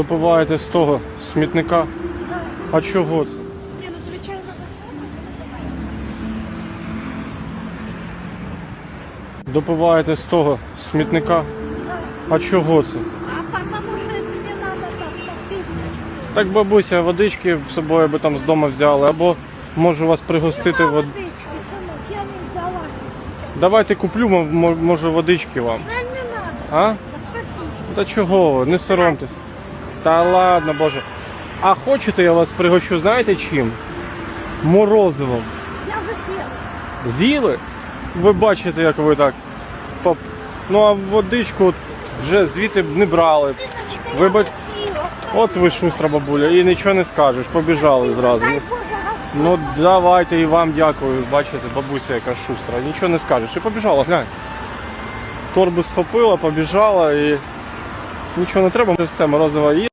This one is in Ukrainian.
Випиваєте з того смітника. А чого це? Ні, ну звичайно. Допиваєте з того смітника. А чого це? А потому что мне надо так попить. Так бабуся, водички з собою би там з дому взяли, або можу вас пригостити вод... водички, я не взяла. Давайте куплю, мо- мо- може, водички вам. Да не надо. А? Так. Та чого ви? Не соромтесь. Та ладно, боже. А хочете, я вас пригощу, знаєте чим? Морозивом. Я захотела. З'їли? Ви бачите, як ви так. Поп... Ну а водичку вже звідти б не брали. Ви я ба- захотела. От ви шустра бабуля, і нічого не скажеш, побіжали зразу. Ну давайте і вам дякую. Бачите, бабуся яка шустра. Нічого не скажеш. І побіжала, глянь. Торбу схопила, побіжала і нічого не треба, все, морозива є.